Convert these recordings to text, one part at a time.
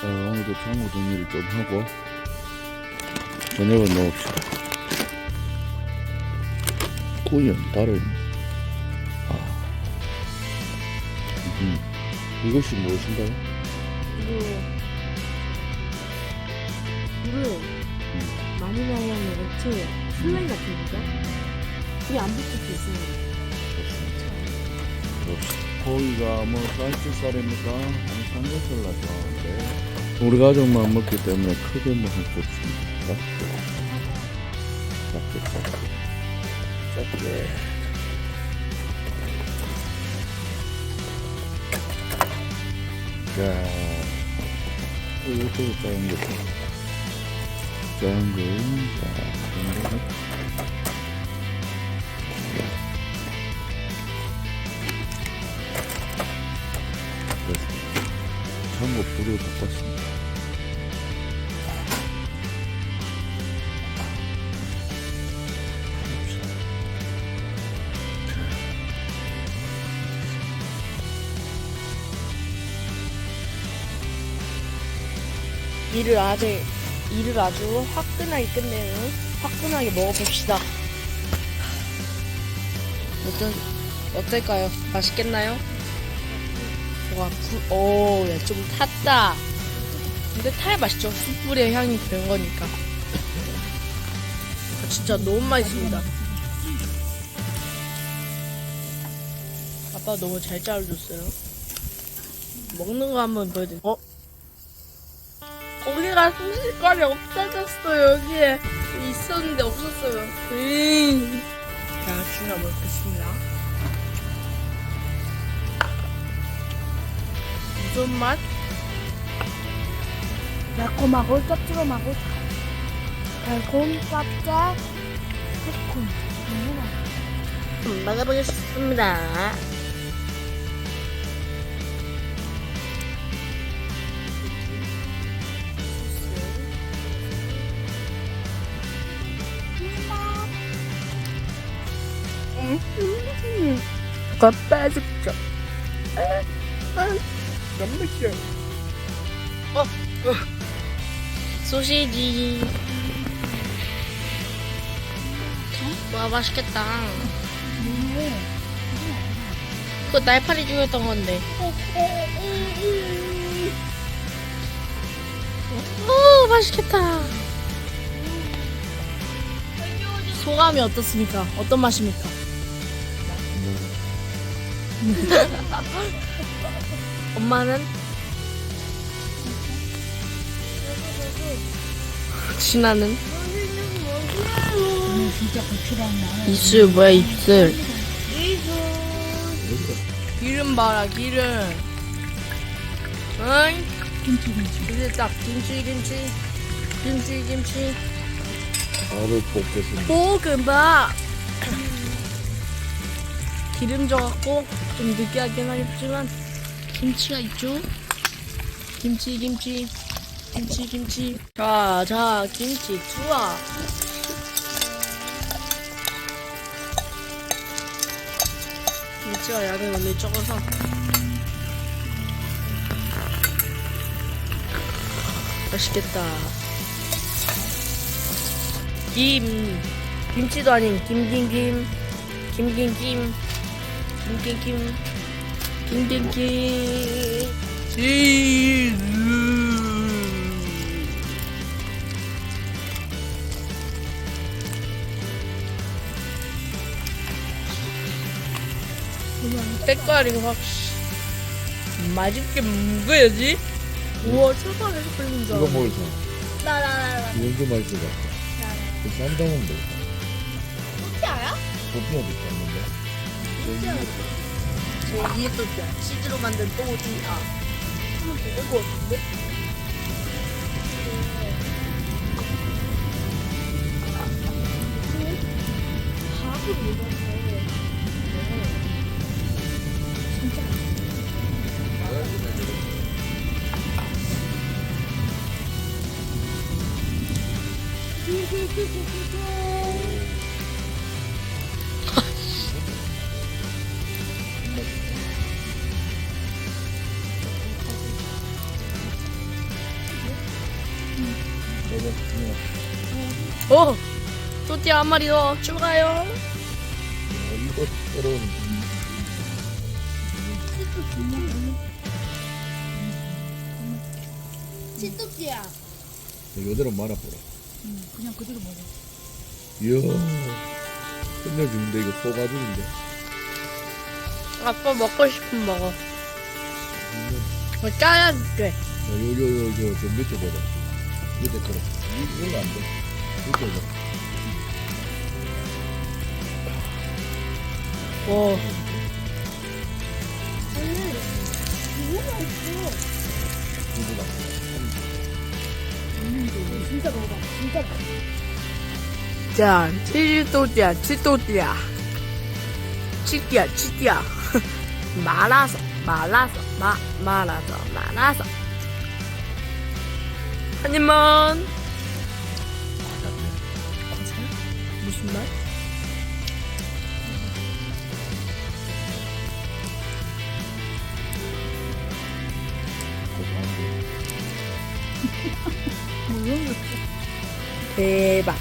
자, 오늘도 창고 정리를 좀 하고 저녁을 먹읍시다. 꾸연 다른 아, 음, 이것이 무엇인가요? 이거 물을 많이 넣으면 액체 슬라임 같은 거죠? 이게 안 붙을 수 있습니다. 고기가 뭐 쌀쌀살입니까? 아니 삼겹살 나좋아하는데 우리 가족만 먹기 때문에 크게 먹을 수 없습니다. 작게 작게 작게 자 이것도 작은 거 작은 거 자, 일을 아주 일을 아주 화끈하게 끝내는 화끈하게 먹어봅시다. 어떤 어떨까요? 맛있겠나요? 와, 구, 오, 야, 좀 탔다. 근데 타야 맛있죠. 숯불의 향이 된 거니까. 아, 진짜 너무 맛있습니다. 아빠 너무 잘 자르줬어요. 먹는 거 한번 보여드릴게요. 어? 고기가 순식간에 없어졌어 여기에 있었는데 없었어요. 음. 자, 주나 먹겠습니다. 무슨 맛? 매콤하고 짭조름하고 달콤 짭짤 새콤 너무 맛있어 음, 먹어보겠습니다. 겉 빠졌죠. 너무 맛있어. 소시지. 와 맛있겠다. 그거 날파리 죽였던 건데. 오 맛있겠다. 소감이 어떻습니까? 어떤 맛입니까? 엄마는? 진아는? 진짜 고추랑이야 입술 뭐야 입술 기름 봐라 기름 응? 김치 김치 이제 딱 김치 김치 김치 김치 밥을 볶겠습니다. 볶음밥 기름 져갖고 좀 느끼하긴 하겠지만 김치가 있죠? 김치 김치. 김치 김치. 자자 김치. 투하 김치가 양이 오늘 적어서. 맛있겠다. 김. 김치도 아닌 김김김. 김김김 김김김. 김김김. 때깔이 확 맛있게 먹어야지. 우와 철판에서 끌린 줄 이거 알았네. 뭐있어 나나나나. 이거 맛있어. 그 쌈장은 뭐? 토끼야? 볶음도 있 소주야. 제 2의 소주야. 치즈로 만든 소주야. 한번 먹을 것 같은데? 밥을 먹었는데 진짜 맛있어. 오! 또띠아 한 마리 더 추가요. 이거 새로운 치토끼야. 이대로 말아보라. 그냥 그대로 먹어. 이야, 끝내주는데 이거 뽑아주는데. 아빠 먹고 싶으면 먹어. 뭐 짜야 돼. 요요요 저 밑에 보라. 밑에. 이- 이거 안 돼. 맛있어. 이거다. 진짜 먹어봐. 진짜 또띠아, 치즈 또띠아. 치띠아, 치띠아. 말아서, 말아서, 마, 말아서, 말아서. 한 입만. 무슨 말? 대박.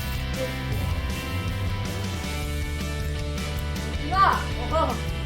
그래,